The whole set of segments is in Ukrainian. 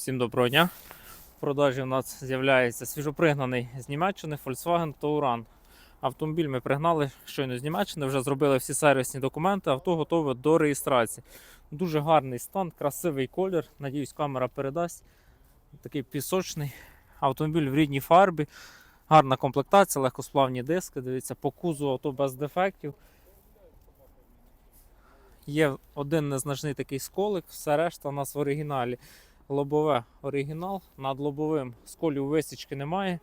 Всім доброго дня. В продажі у нас з'являється свіжопригнаний з Німеччини Volkswagen Touran. Автомобіль ми пригнали щойно з Німеччини, вже зробили всі сервісні документи, авто готове до реєстрації. Дуже гарний стан, красивий колір. Надіюсь, камера передасть. Такий пісочний автомобіль в рідній фарбі. Гарна комплектація, легкосплавні диски. Дивіться, по кузову авто без дефектів. Є один незначний такий сколик, все решта у нас в оригіналі. Лобове оригінал, над лобовим сколів висічки немає.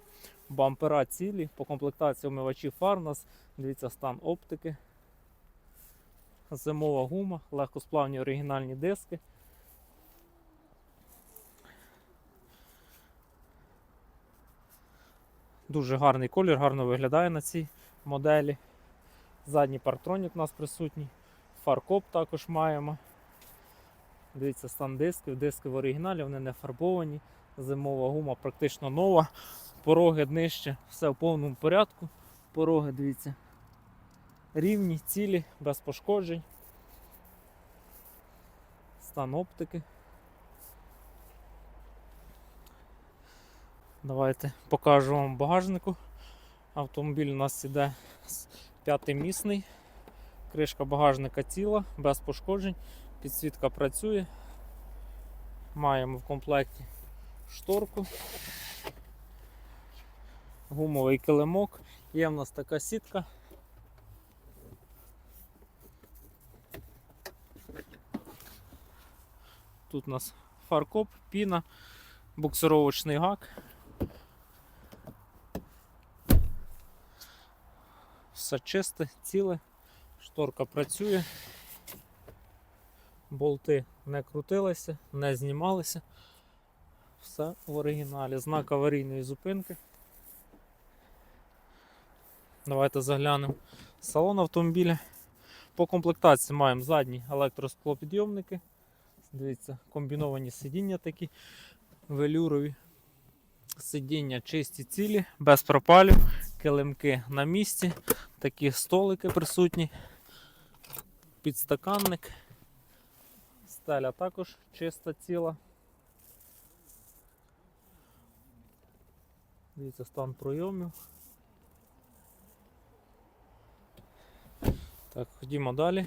Бампера цілі, по комплектації омивачі фар. Дивіться стан оптики. Зимова гума, легкосплавні оригінальні диски. Дуже гарний колір, гарно виглядає на цій моделі. Задній партронік у нас присутній. Фаркоп також маємо. Дивіться, стан дисків, диски в оригіналі, вони не фарбовані. Зимова гума практично нова. Пороги днище, все в повному порядку. Пороги, дивіться, рівні, цілі, без пошкоджень. Стан оптики. Давайте покажу вам багажнику. Автомобіль у нас іде п'ятимісний. Кришка багажника ціла, без пошкоджень. Підсвітка працює. Маємо в комплекті шторку, гумовий килимок. Є в нас така сітка. Тут у нас фаркоп, піна, буксировочний гак. Все чисте, ціле, шторка працює болти не крутилися, не знімалися. Все в оригіналі. Знак аварійної зупинки. Давайте заглянемо салон автомобіля. По комплектації маємо задні електросклопідйомники. Дивіться, комбіновані сидіння такі велюрові. Сидіння чисті цілі, без пропалів, килимки на місці, такі столики присутні, підстаканник. Стеля також чиста ціла. Дивіться стан пройомів. Так, ходімо далі.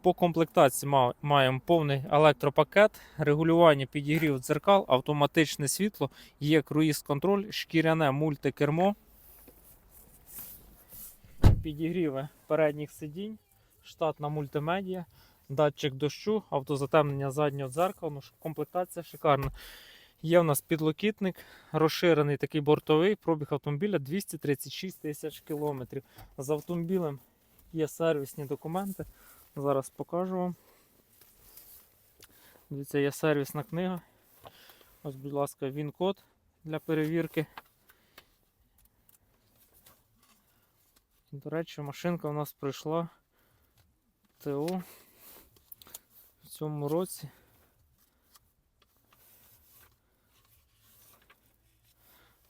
По комплектації маємо повний електропакет, регулювання підігрів дзеркал, автоматичне світло, є круїз-контроль, шкіряне мультикермо, підігріви передніх сидінь, штатна мультимедіа датчик дощу, автозатемнення заднього дзеркала, ну, комплектація шикарна. Є в нас підлокітник, розширений такий бортовий, пробіг автомобіля 236 тисяч кілометрів. З автомобілем є сервісні документи. Зараз покажу вам. Дивіться, є сервісна книга. Ось, будь ласка, він-код для перевірки. До речі, машинка у нас пройшла ТО цьому році.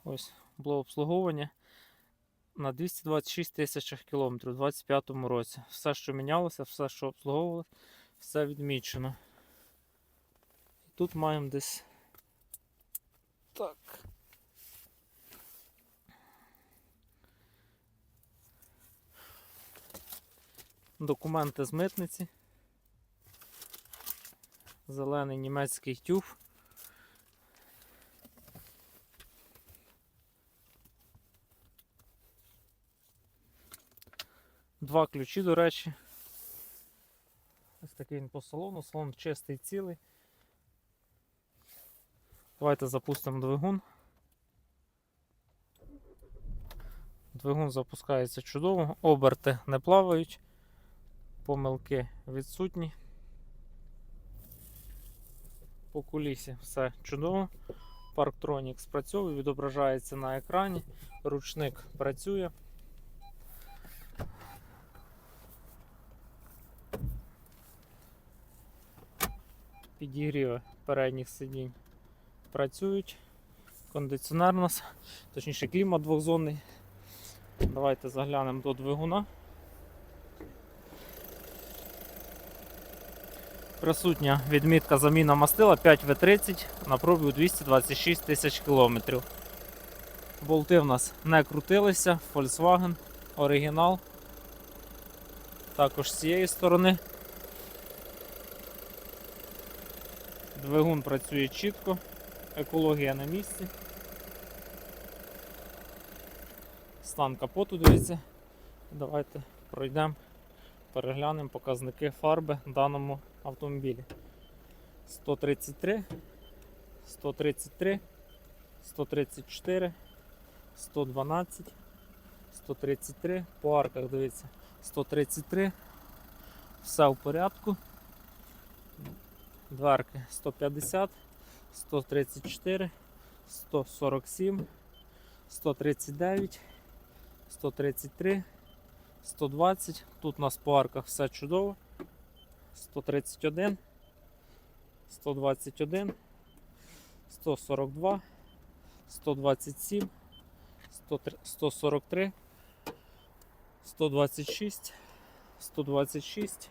Ось було обслуговування на 226 тисячах кілометрів у 2025 році. Все, що мінялося, все, що обслуговувалося, все відмічено. І тут маємо десь так. Документи з митниці. Зелений німецький тюф. Два ключі, до речі. Ось такий він по салону, салон чистий цілий. Давайте запустимо двигун. Двигун запускається чудово, оберти не плавають, помилки відсутні. По кулісі все чудово. Парктронік спрацьовує, відображається на екрані, ручник працює. Підігріви передніх сидінь працюють. Кондиціонер у нас, точніше клімат двохзонний. Давайте заглянемо до двигуна. Присутня відмітка заміна мастила 5В30 на пробігу 226 тисяч кілометрів. Болти в нас не крутилися, Volkswagen, оригінал. Також з цієї сторони. Двигун працює чітко, екологія на місці. Стан капоту, дивіться. Давайте пройдемо, переглянемо показники фарби даному автомобілі. 133, 133, 134, 112, 133. По арках дивіться. 133. Все в порядку. Дверки 150, 134, 147, 139, 133, 120. Тут у нас по арках все чудово. 131, 121, 142, 127, 103 143, 126, 126,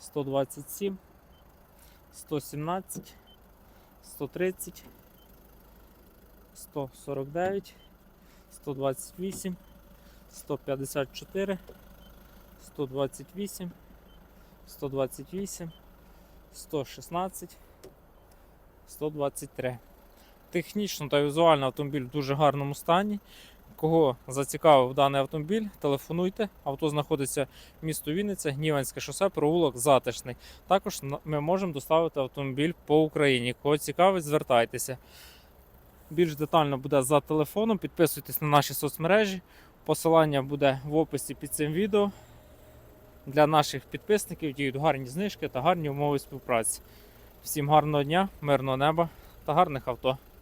127, 117, 130, 149, 128, 154, 128, 128, 116, 123. Технічно та візуально автомобіль в дуже гарному стані. Кого зацікавив даний автомобіль, телефонуйте. Авто знаходиться в місто Вінниця, Гніванське шосе, провулок Затишний. Також ми можемо доставити автомобіль по Україні. Кого цікавить, звертайтеся. Більш детально буде за телефоном. Підписуйтесь на наші соцмережі. Посилання буде в описі під цим відео. Для наших підписників діють гарні знижки та гарні умови співпраці. Всім гарного дня, мирного неба та гарних авто.